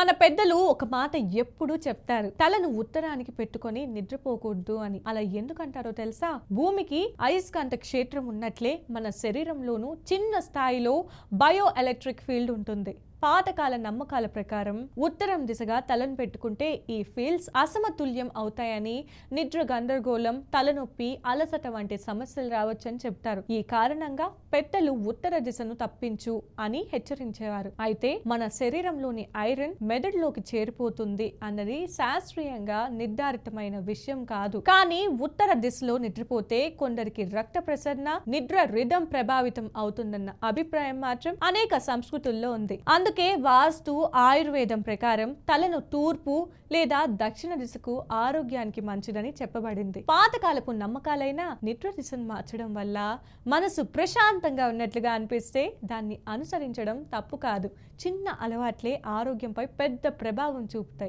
మన పెద్దలు ఒక మాట ఎప్పుడు చెప్తారు. తలను ఉత్తరానికి పెట్టుకొని నిద్రపోకూడదు అని. అలా ఎందుకంటారో తెలుసా? భూమికి అయస్కాంత క్షేత్రం ఉన్నట్లే మన శరీరంలోనూ చిన్న స్థాయిలో బయో ఎలక్ట్రిక్ ఫీల్డ్ ఉంటుంది. పాతకాల నమ్మకాల ప్రకారం ఉత్తరం దిశగా తలను పెట్టుకుంటే ఈ ఫీల్డ్స్ అసమతుల్యం అవుతాయని నిద్ర గందరగోళం తలనొప్పి అలసట వంటి సమస్యలు రావచ్చని చెప్తారు. ఈ కారణంగా పెద్దలు ఉత్తర దిశను తప్పించు అని హెచ్చరించేవారు. అయితే మన శరీరంలోని ఐరన్ మెదడులోకి చేరిపోతుంది అన్నది శాస్త్రీయంగా నిర్ధారితమైన విషయం కాదు. కానీ ఉత్తర దిశలో నిద్రపోతే కొందరికి రక్త ప్రసరణ నిద్ర రిధం ప్రభావితం అవుతుందన్న అభిప్రాయం మాత్రం అనేక సంస్కృతుల్లో ఉంది. అందుకే వాస్తు ఆయుర్వేదం ప్రకారం తలను తూర్పు లేదా దక్షిణ దిశకు ఆరోగ్యానికి మంచిదని చెప్పబడింది. పాతకాలపు నమ్మకాలైన నిద్ర దిశను మార్చడం వల్ల మనసు ప్రశాంతంగా ఉన్నట్లుగా అనిపిస్తే దాన్ని అనుసరించడం తప్పు కాదు. చిన్న అలవాట్లే ఆరోగ్యంపై పెద్ద ప్రభావం చూపుతాయి.